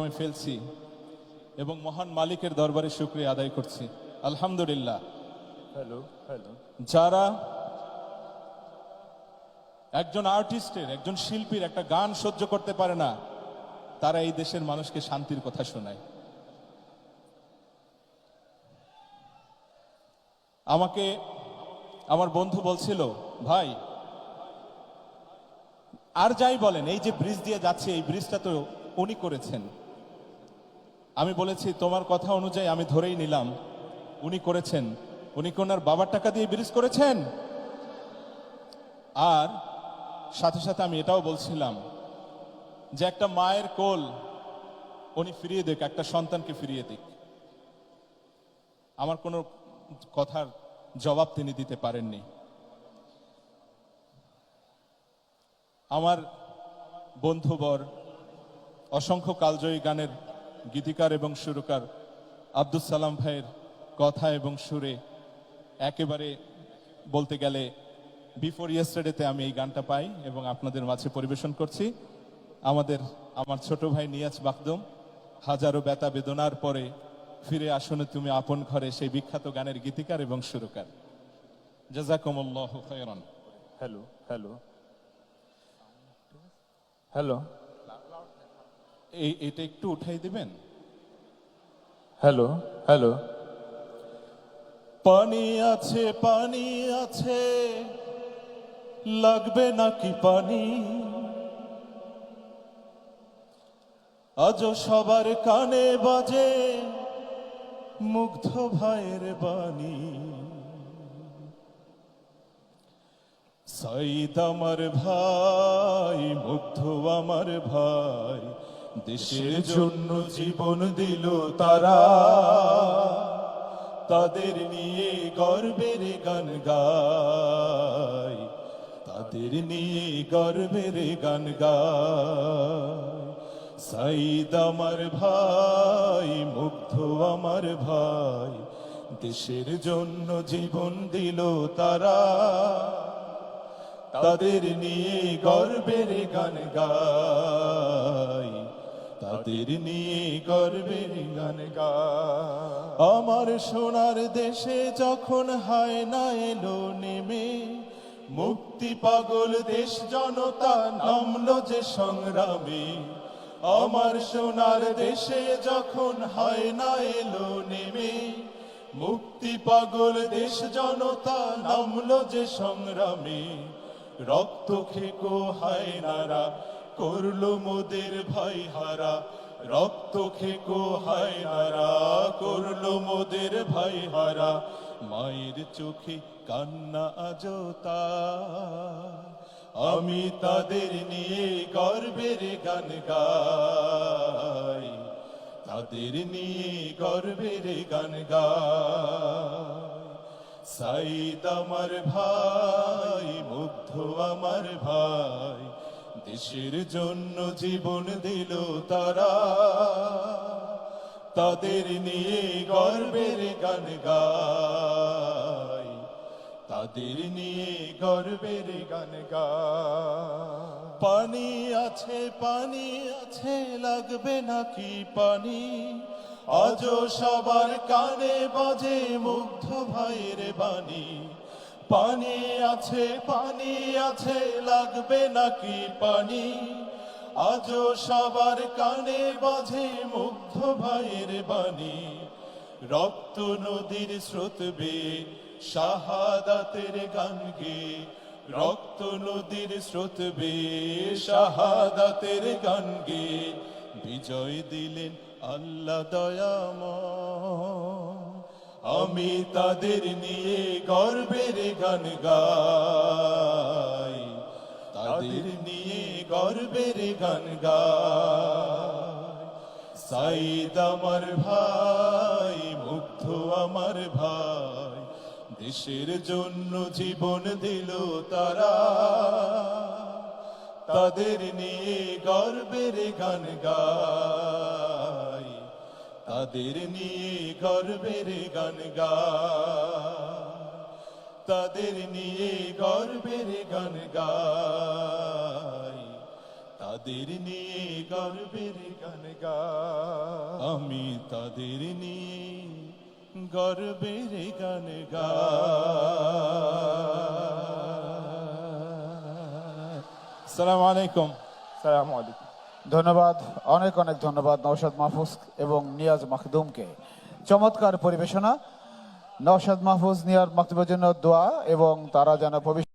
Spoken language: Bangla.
আমি ফেলছি এবং মহান মালিকের দরবারে শুক্রিয়া আদায় করছি। আলহামদুলিল্লাহ। হ্যালো হ্যালো যারা একজন আর্টিস্টের একজন শিল্পীর একটা গান সহ্য করতে পারে না তারা এই দেশের মানুষকে শান্তির কথা শোনায়। আমাকে আমার বন্ধু বলছিল ভাই আর যাই বলেন এই যে ব্রিজ দিয়ে যাচ্ছে এই ব্রিজটা তো উনি করেছেন। আমি বলেছি, তোমার কথা অনুযায়ী আমি ধরেই নিলাম। উনি করেছেন। উনি কি ওনার বাবার টাকা দিয়ে ব্রিজ করেছেন? আর সাথে সাথে আমি এটাও বলছিলাম যে একটা মায়ের কোল উনি ফিরিয়ে দিক, একটা সন্তানকে ফিরিয়ে দিক। আমার কোনো কথার জবাব তিনি দিতে পারেননি। আমার বন্ধুবর অসংখ্য কালজয়ী গানের গীতিকার এবং সুরকার আব্দুল সালাম ভাইয়ের কথা এবং সুরে একেবারে বলতে গেলে বিফোর ইয়েস্টারডেতে আমি এই গানটা পাই এবং আপনাদের মাঝে পরিবেশন করছি। আমাদের, আমার ছোট ভাই নিয়াজ বাগদম হাজারো ব্যথা বেদনার পরে ফিরে আসুন তুমি আপন ঘরে সেই বিখ্যাত গানের গীতিকার এবং সুরকার। জাজাকুমুল্লাহ হ্যালো হ্যালো। হ্যালো। এটা একটু উঠাই দিবেন? হ্যালো হ্যালো পানি আছে পানি আছে। লাগবে নাকি পানি? আজ সবার কানে বাজে মুগ্ধ ভাইয়ের বাণী। সাইদ আমার ভাই মুগ্ধ আমার ভাই। দেশের জন্য জীবন দিল তারা। তাদের নিয়ে গর্বের গান গায়। তাদের নিয়ে গর্বের গান গায়। সাইদ আমার ভাই, মুগ্ধ আমার ভাই, দেশের জন্য জীবন দিল তারা। তাদের নিয়ে গর্বের গান গাই তাদের নিয়ে গর্বের গান গায় আমার সোনার দেশে যখন হায় না এলো নেমে, মুক্তি পাগল দেশ জনতা নামলো যে সংগ্রামে। আমার সোনার দেশে যখন হায় না এলো নেমে, মুক্তি পাগল দেশ জনতা নামলো যে সংগ্রামে। রক্ত খেকো হায় নারা করল মোদের ভাই হারা, রক্ত খেকো হায় হারা করল মোদের ভাই হারা, মায়ের চোখে কান্না আজতা আমি তাদের নিয়ে গর্বের গান গাই, তাদের নিয়ে গর্বের গান গায় সাইদ আমার ভাই, মুগ্ধ আমার ভাই দেশের জন্য জীবন দিল তারা। তাদের নিয়ে গর্বের গান গায় তাদের নিয়ে গর্বের গান গায় পানি আছে পানি আছে, লাগবে নাকি পানি? আজ সবার কানে বাজে মুগ্ধ ভাইয়ের বাণী। পানি আছে পানি আছে, লাগবে নাকি পানি? আজ সবার কানে বাজে মুগ্ধ ভাইয়ের বাণী। রক্ত নদীর স্রোত বে, শাহাদাতের গান গে। রক্ত নদীর স্রোত বে, শাহাদাতের গান গে। বিজয় দিলেন আল্লাহ দয়াময়। আমি তাদের নিয়ে গর্বের গান গাই। তাদের নিয়ে গর্বের গান গাই। সাইদ আমার ভাই, মুগ্ধ আমার ভাই, দেশের জন্য জীবন দিল তারা। তাদের নিয়ে গর্বের গান গাই। তাদের নিয়ে গর্বের গান গা। তাদের নিয়ে গর্বের গান গায় তাদের নিয়ে গর্বের গান গা। আমি তাদের নিয়ে গর্বের গান গা। সালাম আলাইকুম। সালাম আলাইকুম। ধন্যবাদ, অনেক অনেক ধন্যবাদ নওশাদ মাহফুজ এবং নিয়াজ মাখদুমকে। চমৎকার পরিবেশনা। নওশাদ মাহফুজ নিয়াজ মাহদুমের জন্য দোয়া এবং তারা যেন ভবিষ্যৎ